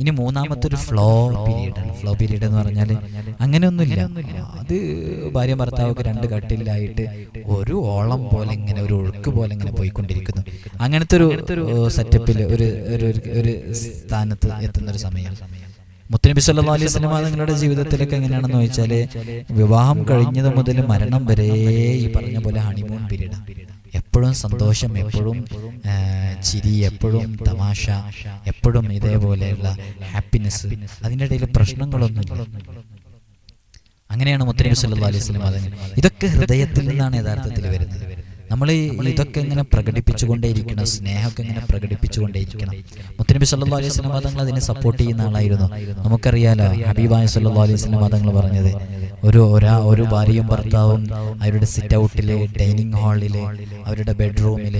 ഇനി മൂന്നാമത്തെ ഒരു ഫ്ലോ പീരീഡ് ആണ്. ഫ്ലോ പീരീഡ് എന്ന് പറഞ്ഞാൽ അങ്ങനെയൊന്നുമില്ല. അത് ഭാര്യ ഭർത്താവൊക്കെ രണ്ട് കട്ടിലായിട്ട് ഒരു ഓളം പോലെ ഇങ്ങനെ ഒരു ഒഴുക്ക് പോലെ ഇങ്ങനെ പോയിക്കൊണ്ടിരിക്കുന്നു. അങ്ങനത്തെ ഒരു സെറ്റപ്പിൽ ഒരു ഒരു ഒരു- ഒരു സ്ഥാനത്ത് എത്തുന്ന ഒരു സമയം. മുത്തനബി സല്ലാ അലൈഹി സ്വലമ നിങ്ങളുടെ ജീവിതത്തിലൊക്കെ എങ്ങനെയാണെന്ന് ചോദിച്ചാൽ വിവാഹം കഴിഞ്ഞത് മുതൽ മരണം വരെ ഈ പറഞ്ഞ പോലെ ഹണിമൂൺ പീരീഡ് എപ്പോഴും സന്തോഷം എപ്പോഴും ചിരി എപ്പോഴും തമാശ എപ്പോഴും ഇതേപോലെയുള്ള ഹാപ്പിനെസ് അതിന്റെ ഇടയിൽ പ്രശ്നങ്ങളൊന്നുമില്ല. അങ്ങനെയാണ് മുത്തനബി സല്ലാ അലൈഹി വസല്ലം അതങ്ങനെ ഇതൊക്കെ ഹൃദയത്തിൽ നിന്നാണ് യഥാർത്ഥത്തിൽ വരുന്നത്. നമ്മൾ ഇതൊക്കെ ഇങ്ങനെ പ്രകടിപ്പിച്ചുകൊണ്ടേയിരിക്കണം സ്നേഹമൊക്കെ ഇങ്ങനെ പ്രകടിപ്പിച്ചുകൊണ്ടേയിരിക്കണം മുത്തനബി സല്ലാ അലൈഹി വസല്ലം തങ്ങൾ അതിനെ സപ്പോർട്ട് ചെയ്യുന്ന ആളായിരുന്നു. നമുക്കറിയാലോ ഹബീബായ സല്ലാ അലൈഹി വസല്ലം തങ്ങൾ പറഞ്ഞത്. ഒരു ഒരാ ഒരു ഭാര്യയും ഭർത്താവും അവരുടെ സിറ്റ് ഔട്ടിൽ ഡൈനിങ് ഹാളിൽ അവരുടെ ബെഡ്റൂമിൽ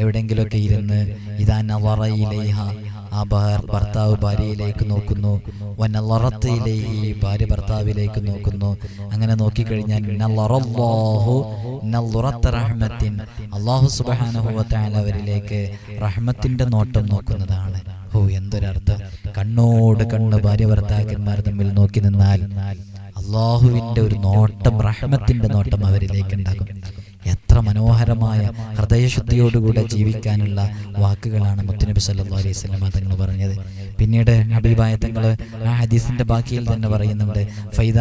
എവിടെയെങ്കിലുമൊക്കെ ഇരുന്ന് ഇതാ നവറയിലേഹ ആ ഭർത്താവ് ഭാര്യയിലേക്ക് നോക്കുന്നു. വനലറത്തിലെ ഈ ഭാര്യ ഭർത്താവിലേക്ക് നോക്കുന്നു. അങ്ങനെ നോക്കിക്കഴിഞ്ഞാൽ നല്ലറല്ലാഹു നല്ലുറത്ത റഹ്മത്തിൻ അള്ളാഹു സുബ്ഹാനഹു വതആല അവരിലേക്ക് റഹ്മത്തിന്റെ നോട്ടം നോക്കുന്നതാണ്. ഓ എന്തൊരർത്ഥം. കണ്ണോട് കണ്ണ് ഭാര്യ ഭർത്താക്കന്മാർ തമ്മിൽ നോക്കി നിന്നാൽ അള്ളാഹുവിന്റെ ഒരു നോട്ടം റഹ്മത്തിന്റെ നോട്ടം അവരിലേക്ക് ഉണ്ടാകും എത്ര മനോഹരമായ ഹൃദയശുദ്ധിയോടുകൂടെ ജീവിക്കാനുള്ള വാക്കുകളാണ് മുത്തുനബി സല്ലാ അലൈഹി വസല്ലം തങ്ങൾ പറഞ്ഞത്. പിന്നീട് ഹബീബായ തങ്ങൾ ആ ഹദീസിന്റെ ബാക്കിയിൽ തന്നെ പറയുന്നുണ്ട് ഫൈദ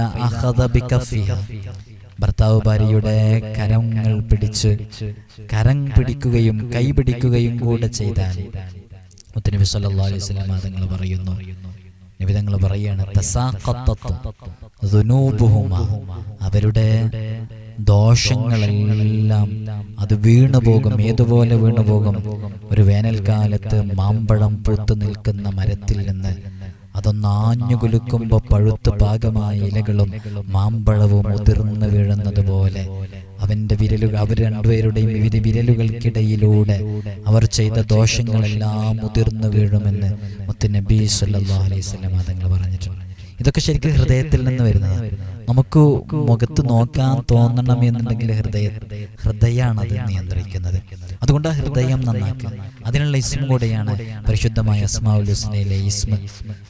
ഭർത്താവ് ഭാര്യയുടെ കരങ്ങൾ പിടിച്ച് കരം പിടിക്കുകയും കൈ പിടിക്കുകയും കൂടെ ചെയ്താൽ മുത്തുനബി സല്ലാ അലൈഹി വസല്ലം തങ്ങൾ പറയുന്നു. നബി തങ്ങൾ പറയാണ് അവരുടെ ദോഷങ്ങളെല്ലാം അത് വീണുപോകും ഏതുപോലെ വീണുപോകും ഒരു വേനൽക്കാലത്ത് മാമ്പഴം പൂത്തു നിൽക്കുന്ന മരത്തിൽ നിന്ന് അതൊന്ന് കുലുക്കുമ്പോൾ പഴുത്ത് പാകമായ ഇലകളും മാമ്പഴവും ഉതിർന്നു വീഴുന്നത് പോലെ അവൻ എന്റെ വിരലുകൾ അവർ രണ്ടുപേരുടെയും വിവിധ വിരലുകൾക്കിടയിലൂടെ അവർ ചെയ്ത ദോഷങ്ങളെല്ലാം മുതിർന്നു വീഴുമെന്ന് മുത്ത് നബി സല്ലാ അലൈഹി വസല്ലം തങ്ങൾ പറഞ്ഞിട്ടുണ്ട്. ഇതൊക്കെ ശരിക്കും ഹൃദയത്തിൽ നിന്ന് വരുന്നതാണ് നമുക്ക് മുഖത്ത് നോക്കാൻ തോന്നണം എന്നുണ്ടെങ്കിൽ ഹൃദയ ഹൃദയമാണ് അത് നിയന്ത്രിക്കുന്നത്. അതുകൊണ്ട് ആ ഹൃദയം നന്നാക്കുക. അതിനുള്ള ഇസ്മ കൂടെയാണ് പരിശുദ്ധമായ അസ്മാഉൽ ഹുസ്നയിലെ ഇസ്മ.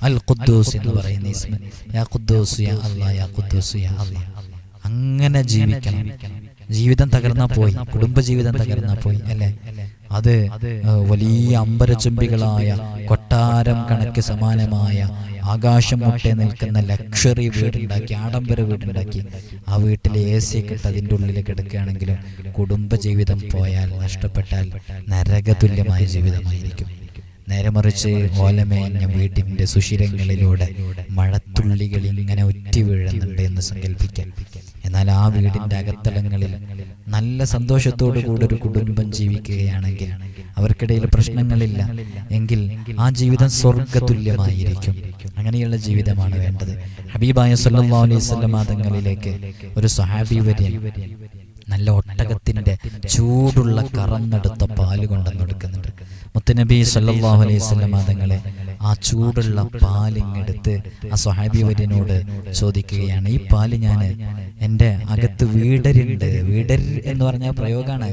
അൽ ഖുദ്ദൂസ് എന്ന് പറയുന്ന ഇസ്മ. യാ ഖുദ്ദൂസ് യാ അല്ലാ യാ ഖുദ്ദൂസ് യാ അല്ലാ അങ്ങനെ ജീവിക്കണം. ജീവിതം തകർന്നാ പോയി. കുടുംബജീവിതം തകർന്നാ പോയി. അല്ലേ? അത് വലിയ അമ്പരചുംബികളായ കൊട്ടാരം കണക്ക് സമാനമായ ആകാശം മുട്ടേ നിൽക്കുന്ന ലക്ഷറി വീടുണ്ടാക്കി ആഡംബര വീടുണ്ടാക്കി. ആ വീട്ടിൽ എ സി ഒക്കെ ഇട്ട് അതിന്റെ ഉള്ളിൽ കിടക്കുകയാണെങ്കിലും കുടുംബജീവിതം പോയാൽ നഷ്ടപ്പെട്ടാൽ നരകതുല്യമായ ജീവിതമായിരിക്കും. നേരെ മറിച്ച് ഓലമേഞ്ഞ വീട്ടിന്റെ സുഷിരങ്ങളിലൂടെ മഴത്തുള്ളികൾ ഇങ്ങനെ ഒറ്റി വീഴുന്നുണ്ട് എന്ന് സങ്കല്പിക്കാൻ എന്നാൽ ആ വീടിന്റെ അകത്തളങ്ങളിൽ നല്ല സന്തോഷത്തോടു കൂടി ഒരു കുടുംബം ജീവിക്കുകയാണെങ്കിൽ അവർക്കിടയിൽ പ്രശ്നങ്ങളില്ല. എങ്കിൽ ആ ജീവിതം സ്വർഗതുല്യമായിരിക്കും അങ്ങനെയുള്ള ജീവിതമാണ് വേണ്ടത്. ഹബീബായ തങ്ങളിലേക്ക് ഒരു സഹാബി വര്യൻ നല്ല ഒട്ടകത്തിന്റെ ചൂടുള്ള കറന്നെടുത്ത പാൽ കൊണ്ടെന്ന് എടുക്കുന്നുണ്ട് മുത്തനബി സല്ലാഹു അലൈഹി വസല്ലം തങ്ങളെ ആ ചൂടുള്ള പാലിങ്ങെടുത്ത് ആ സ്വഹാബി വര്യനോട് ചോദിക്കുകയാണ് ഈ പാൽ ഞാൻ എന്റെ അകത്ത് വീടരുണ്ട്. വീടർ എന്ന് പറഞ്ഞ പ്രയോഗമാണ്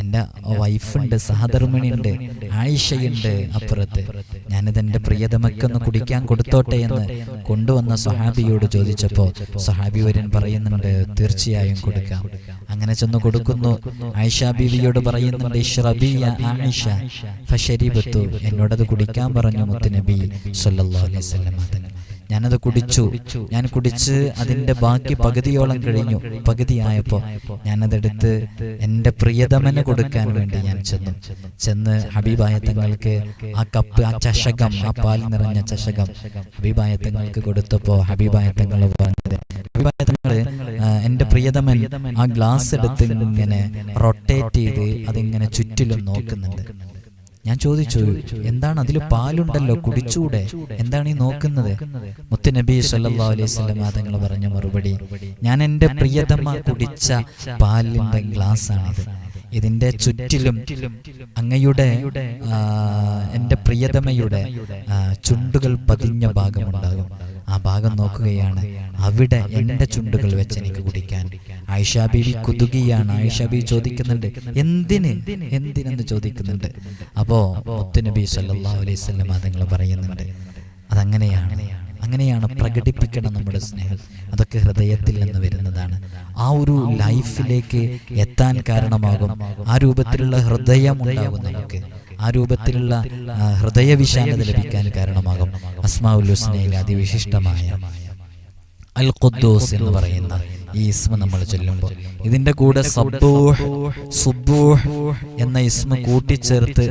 എന്റെ വൈഫുണ്ട് സഹധർമ്മിണിയുണ്ട് ആയിഷയുണ്ട് അപ്പുറത്ത്. ഞാനിത് എന്റെ പ്രിയതമക്കൊന്ന് കുടിക്കാൻ കൊടുത്തോട്ടെ എന്ന് കൊണ്ടുവന്ന സഹാബിയോട് ചോദിച്ചപ്പോൾ സഹാബി വരൻ പറയുന്നുണ്ട് തീർച്ചയായും കൊടുക്കാം. അങ്ങനെ ചെന്ന് കൊടുക്കുന്നു. ആയിഷ ബീവിയോട് പറയുന്നുണ്ട് ആയിഷ. എന്നോടത് കുടിക്കാൻ പറഞ്ഞു മുത്തുനബി സല്ലാ അലൈഹി തങ്ങൾ. ഞാനത് കുടിച്ചു. ഞാൻ കുടിച്ച് അതിന്റെ ബാക്കി പകുതിയോളം കഴിഞ്ഞു. പകുതിയായപ്പോ ഞാനതെടുത്ത് എന്റെ പ്രിയതമന് കൊടുക്കാൻ വേണ്ടി ഞാൻ ചെന്നു. ചെന്ന്. ഹബീബായ തങ്ങൾക്ക് ആ കപ്പ് ആ ചഷകം ആ പാൽ നിറഞ്ഞ ചഷകം ഹബീബായ തങ്ങൾക്ക് കൊടുത്തപ്പോ ഹബീബായ തങ്ങൾ പറഞ്ഞത് ഹബീബായ എന്റെ പ്രിയതമൻ ആ ഗ്ലാസ് എടുത്ത് ഇങ്ങനെ റൊട്ടേറ്റ് ചെയ്ത് അതിങ്ങനെ ചുറ്റിലും നോക്കുന്നുണ്ട്. ഞാൻ ചോദിച്ചു എന്താണ് അതിൽ പാലുണ്ടല്ലോ കുടിച്ചൂടെ? എന്താണ് ഈ നോക്കുന്നത്? മുത്തുനബി വസല്ലം തങ്ങൾ പറഞ്ഞ മറുപടി ഞാൻ എന്റെ പ്രിയതമ കുടിച്ച പാലിന്റെ ഗ്ലാസ് ആണിത് ഇതിന്റെ ചുറ്റിലും അങ്ങയുടെ എന്റെ പ്രിയതമയുടെ ചുണ്ടുകൾ പതിഞ്ഞ ഭാഗമുണ്ടാകും. ആ ഭാഗം നോക്കുകയാണ്. അവിടെ എന്റെ ചുണ്ടുകൾ വെച്ച് എനിക്ക് കുടിക്കാൻ. ആയിഷ ബീവി കുതുകിയാണ്. ആയിഷ ബീവി ചോദിക്കുന്നുണ്ട്. എന്തിന്? എന്തിനെന്ന് ചോദിക്കുന്നുണ്ട്. അപ്പോ മുത്തുനബി സല്ലാ അലൈഹി തങ്ങൾ പറയുന്നുണ്ട്. അതങ്ങനെയാണ്. അങ്ങനെയാണ്. പ്രകടിപ്പിക്കണം നമ്മുടെ സ്നേഹം. അതൊക്കെ ഹൃദയത്തിൽ നിന്ന് വരുന്നതാണ്. ആ ഒരു ലൈഫിലേക്ക് എത്താൻ കാരണമാകും. ആ രൂപത്തിലുള്ള ഹൃദയം ഉണ്ടാകും നമുക്ക് ആ രൂപത്തിലുള്ള ഹൃദയവിശാലത ലഭിക്കാൻ കാരണമാകും. അസ്മാഉൽ ഹുസ്നയിലെ അതിവിശിഷ്ടമായ അൽ ഖുദ്ദൂസ് എന്ന് പറയുന്ന ഈ ഇസ്മ നമ്മൾ ചൊല്ലുമ്പോൾ ഇതിന്റെ കൂടെ സബ്ബൂഹ് സുബ്ബൂഹ് എന്ന ഇസ്മ കൂട്ടിച്ചേർത്ത്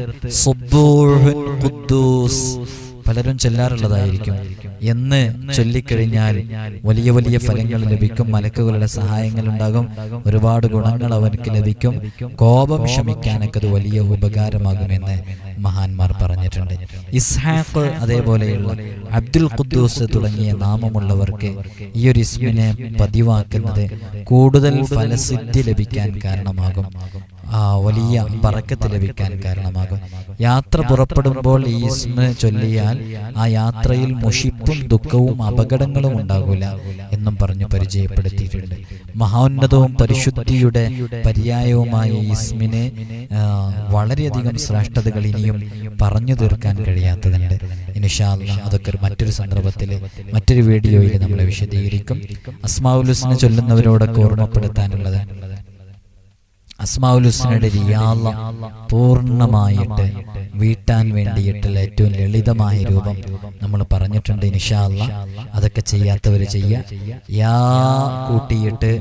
ഖുദ്ദൂസ് പലരും ചെല്ലാറുള്ളതായിരിക്കും. എന്ന് ചൊല്ലിക്കഴിഞ്ഞാൽ വലിയ വലിയ ഫലങ്ങൾ ലഭിക്കും മലക്കുകളുടെ സഹായങ്ങൾ ഉണ്ടാകും ഒരുപാട് ഗുണങ്ങൾ അവർക്ക് ലഭിക്കും കോപം ശമിക്കാനൊക്കെ അത് വലിയ ഉപകാരമാകുമെന്ന് മഹാന്മാർ പറഞ്ഞിട്ടുണ്ട്. ഇസ്ഹാഖ് അതേപോലെയുള്ള അബ്ദുൽ ഖുദ്ദൂസ് തുടങ്ങിയ നാമമുള്ളവർക്ക് ഈ ഒരു ഇസ്മിനെ പതിവാക്കുന്നത് കൂടുതൽ ഫലസിദ്ധി ലഭിക്കാൻ കാരണമാകും. ആ വലിയ പറക്കത്ത് ലഭിക്കാൻ കാരണമാകും. യാത്ര പുറപ്പെടുമ്പോൾ ഈ ഇസ്മ ചൊല്ലിയാൽ ആ യാത്രയിൽ മുഷിപ്പും ദുഃഖവും അപകടങ്ങളും ഉണ്ടാകില്ല എന്നും പറഞ്ഞു പരിചയപ്പെടുത്തിയിട്ടുണ്ട്. മഹോന്നതവും പരിശുദ്ധിയുടെ പര്യായവുമായ ഇസ്മിനെ വളരെയധികം ശ്രേഷ്ഠതകൾ ഇനിയും പറഞ്ഞു തീർക്കാൻ കഴിയാത്തതുണ്ട്. ഇനിഷാല്ല അതൊക്കെ മറ്റൊരു സന്ദർഭത്തിൽ മറ്റൊരു വീഡിയോയിൽ നമ്മൾ വിശദീകരിക്കും. അസ്മാവുലുസിനെ ചൊല്ലുന്നവരോടൊക്കെ ഓർമ്മപ്പെടുത്താനുള്ളത് അസ്മാവുലുസിനയുടെ റിയാള പൂർണമായിട്ട് വീട്ടാൻ വേണ്ടിയിട്ടുള്ള ഏറ്റവും ലളിതമായ രൂപം നമ്മൾ പറഞ്ഞിട്ടുണ്ട് ഇൻഷാല്ല അതൊക്കെ ചെയ്യാത്തവർ ചെയ്യുക. യാ കൂട്ടിയിട്ട്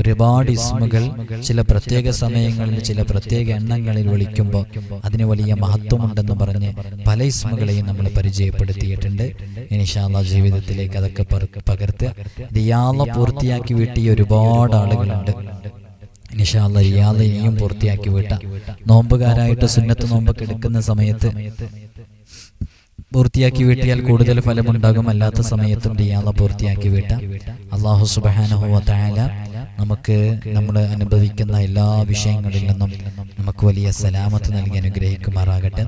ഒരുപാട് ഇസ്മുകൾ ചില പ്രത്യേക സമയങ്ങളിൽ ചില പ്രത്യേക എണ്ണങ്ങളിൽ വിളിക്കുമ്പോൾ അതിന് വലിയ മഹത്വമുണ്ടെന്ന് പറഞ്ഞ് പല ഇസ്മുകളെയും നമ്മൾ പരിചയപ്പെടുത്തിയിട്ടുണ്ട്. ഇൻഷാല്ല ജീവിതത്തിലേക്ക് അതൊക്കെ പകർത്തുക. റിയാള പൂർത്തിയാക്കി വീട്ടിയ ഒരുപാട് ആളുകളുണ്ട്. നിഷാല്ല ഇയാളെ ഇനിയും പൂർത്തിയാക്കി വിട്ട. നോമ്പുകാരായിട്ട് സുന്നത്ത് നോമ്പൊക്കെ എടുക്കുന്ന സമയത്ത് പൂർത്തിയാക്കി വീട്ടിയാൽ കൂടുതൽ ഫലമുണ്ടാകും. അല്ലാത്ത സമയത്തും ഇയാളെ പൂർത്തിയാക്കി വിട്ട. അള്ളാഹു സുബാനഹുവ നമുക്ക് നമ്മൾ അനുഭവിക്കുന്ന എല്ലാ വിഷയങ്ങളിൽ നിന്നും നമുക്ക് വലിയ സലാമത്ത് നൽകി അനുഗ്രഹിക്കുമാറാകട്ടെ.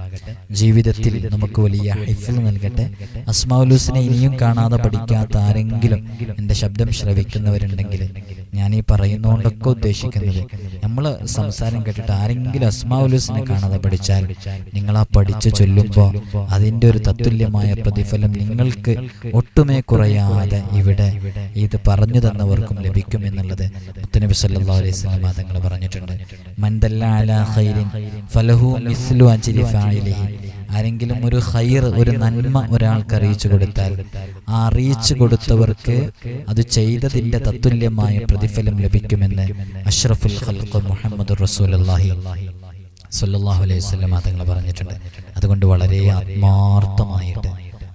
ജീവിതത്തിൽ നമുക്ക് വലിയ ഹൈഫിൽ നൽകട്ടെ. അസ്മാലൂസിനെ ഇനിയും കാണാതെ പഠിക്കാത്ത ആരെങ്കിലും എന്റെ ശബ്ദം ശ്രവിക്കുന്നവരുണ്ടെങ്കിൽ ഞാൻ ഈ പറയുന്നതുകൊണ്ടൊക്കെ ഉദ്ദേശിക്കുന്നത് നമ്മൾ സംസാരം കേട്ടിട്ട് ആരെങ്കിലും അസ്മാഉലൂസിനെ കാണാതെ പഠിച്ചാൽ നിങ്ങൾ ആ പഠിച്ച് ചൊല്ലുമ്പോൾ അതിന്റെ ഒരു തത്തുല്യമായ പ്രതിഫലം നിങ്ങൾക്ക് ഒട്ടുമേ കുറയാതെ ഇവിടെ ഇത് പറഞ്ഞു തന്നവർക്കും ലഭിക്കും. എന്നുള്ളത് അലൈഹി തങ്ങൾ പറഞ്ഞിട്ടുണ്ട്. ആരെങ്കിലും ഒരു ഹൈർ ഒരു നന്മ ഒരാൾക്ക് അറിയിച്ചു കൊടുത്താൽ ആ അറിയിച്ചു കൊടുത്തവർക്ക് അത് ചെയ്തതിന്റെ തത്തുല്യമായ പ്രതിഫലം ലഭിക്കുമെന്ന് അഷ്റഫുൽ ഖൽഖ് മുഹമ്മദ് റസൂലുള്ളാഹി സല്ലാഹു അലൈഹി വസല്ലം തങ്ങൾ പറഞ്ഞിട്ടുണ്ട്. അതുകൊണ്ട് വളരെ ആത്മാർത്ഥമായിട്ട്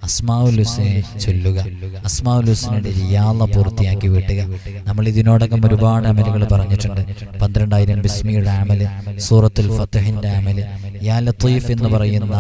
അസ്മാവുൽ ഹുസൈനെ ചൊല്ലുക. അസ്മാവുലുസിനെ യാള പൂർത്തിയാക്കി വിട്ടുക. നമ്മൾ ഇതിനോടകം ഒരുപാട് അമലുകൾ പറഞ്ഞിട്ടുണ്ട്. പന്ത്രണ്ടായിരം ബിസ്മിയുടെ അമൽ സൂറത്തുൽ ഫത്തഹിന്റെ അമൽ. യാ ലത്തീഫ് എന്ന് പറയുന്ന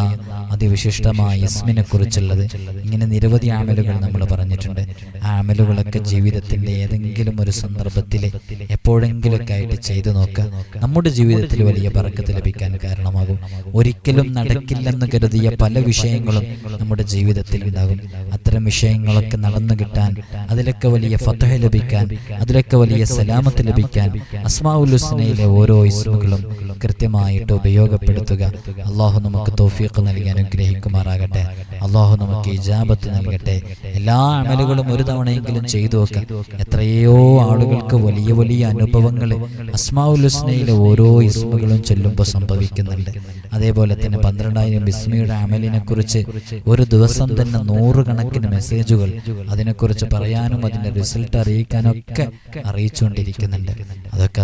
അതിവിശിഷ്ടമായ ഇസ്മിനെ കുറിച്ചുള്ളത് ഇങ്ങനെ നിരവധി ആമലുകൾ നമ്മൾ പറഞ്ഞിട്ടുണ്ട്. ആ അമലുകളൊക്കെ ജീവിതത്തിന്റെ ഏതെങ്കിലും ഒരു സന്ദർഭത്തിൽ എപ്പോഴെങ്കിലൊക്കെ ആയിട്ട് ചെയ്തു നോക്കുക. നമ്മുടെ ജീവിതത്തിൽ വലിയ പറക്കത്ത് ലഭിക്കാൻ കാരണമാകും. ഒരിക്കലും നടക്കില്ലെന്ന് കരുതിയ പല വിഷയങ്ങളും നമ്മുടെ ജീവിതത്തിൽ ഉണ്ടാകും അത്തരം വിഷയങ്ങളൊക്കെ നടന്നു കിട്ടാൻ അതിലൊക്കെ വലിയ ഫതഹ ലഭിക്കാൻ അതിലൊക്കെ വലിയ സലാമത്ത് ലഭിക്കാൻ അസ്മാഉൽ ഹുസ്നയിലെ ഓരോ ഇസ്മുകളും കൃത്യമായിട്ട് ഉപയോഗപ്പെടുത്തുക. അള്ളാഹു നമുക്ക് തോഫീഖ് നൽകി അനുഗ്രഹിക്കുമാറാകട്ടെ. അള്ളാഹു നമുക്ക് ഇജാബത്ത് നൽകട്ടെ. എല്ലാ അമലുകളും ഒരു തവണയെങ്കിലും ചെയ്തു വെക്കുക എത്രയോ ആളുകൾക്ക് വലിയ വലിയ അനുഭവങ്ങൾ അസ്മാഉൽ ഹുസ്നയിലെ ഓരോ ഇസ്മുകളും ചൊല്ലുമ്പോൾ സംഭവിക്കുന്നുണ്ട്. അതേപോലെ തന്നെ പന്ത്രണ്ടായിരം ബിസ്മിയുടെ അമലിനെ കുറിച്ച് ഒരു ദിവസം തന്നെ നൂറുകണക്കിന് മെസ്സേജുകൾ അതിനെക്കുറിച്ച് പറയാനും അതിന്റെ റിസൾട്ട് അറിയിക്കാനൊക്കെ അറിയിച്ചുകൊണ്ടിരിക്കുന്നുണ്ട്. അതൊക്കെ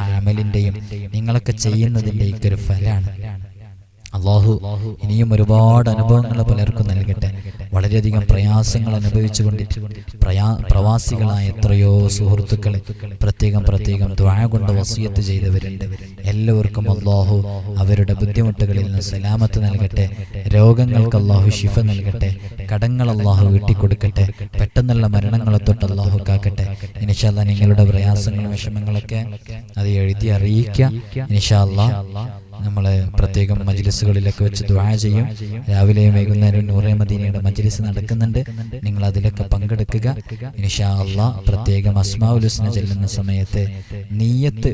ആ അമലിന്റെയും നിങ്ങളൊക്കെ ചെയ്യുന്നതിന്റെയൊക്കെ ഒരു ഫലമാണ് അള്ളാഹു ഇനിയും ഒരുപാട് അനുഭവങ്ങൾ പലർക്കും നൽകട്ടെ. വളരെയധികം പ്രയാസങ്ങൾ അനുഭവിച്ചുകൊണ്ട് പ്രയാ പ്രവാസികളായ എത്രയോ സുഹൃത്തുക്കളെ പ്രത്യേകം പ്രത്യേകം ദ്വായ കൊണ്ട് വസിയത്ത് ചെയ്തവരുണ്ട്. എല്ലാവർക്കും അള്ളാഹു അവരുടെ ബുദ്ധിമുട്ടുകളിൽ നിന്ന് സലാമത്ത് നൽകട്ടെ. രോഗങ്ങൾക്ക് അള്ളാഹു ശിഫ നൽകട്ടെ. കടങ്ങൾ അള്ളാഹു വീട്ടിക്കൊടുക്കട്ടെ. പെട്ടെന്നുള്ള മരണങ്ങളെ തൊട്ട് അള്ളാഹു കാക്കട്ടെ. ഇനിഷാല്ല നിങ്ങളുടെ പ്രയാസങ്ങളും വിഷമങ്ങളൊക്കെ അത് എഴുതി അറിയിക്കുക. ഇനിഷാല്ല നമ്മളെ പ്രത്യേകം മജ്ലിസുകളിലൊക്കെ വെച്ച് ദ്വാ ചെയ്യും. രാവിലെയും വൈകുന്നേരം നൂറേ മദീനയുടെ മജ്ലിസ് നടക്കുന്നുണ്ട്. നിങ്ങൾ അതിലൊക്കെ പങ്കെടുക്കുക. ഇൻഷാ അള്ളാ പ്രത്യേകം അസ്മാഉൽ ഹുസ്ന ചൊല്ലുന്ന സമയത്ത് നീയത്ത്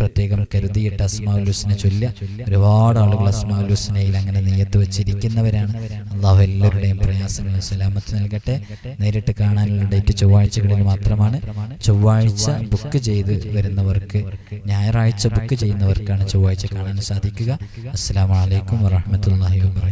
പ്രത്യേകം കരുതിയിട്ട് അസ്മാഉൽ ഹുസ്ന ചൊല്ലുക. ഒരുപാട് ആളുകൾ അസ്മാഉൽ ഹുസ്നയിൽ അങ്ങനെ നീയത്ത് വെച്ചിരിക്കുന്നവരാണ്. അള്ളാഹു എല്ലാവരുടെയും പ്രയാസങ്ങൾ സലാമത്ത് നൽകട്ടെ. നേരിട്ട് കാണാനുള്ള ഡേറ്റ് ചൊവ്വാഴ്ചകളിൽ മാത്രമാണ്. ചൊവ്വാഴ്ച ബുക്ക് ചെയ്ത് വരുന്നവർക്ക് ഞായറാഴ്ച ബുക്ക് ചെയ്യുന്നവർക്കാണ് ചൊവ്വാഴ്ച കാണാൻ സാധിക്കുക അസ്സാം വലൈക്കും വാഹമത്തല്ലാഹി വാബർക്കാത്തു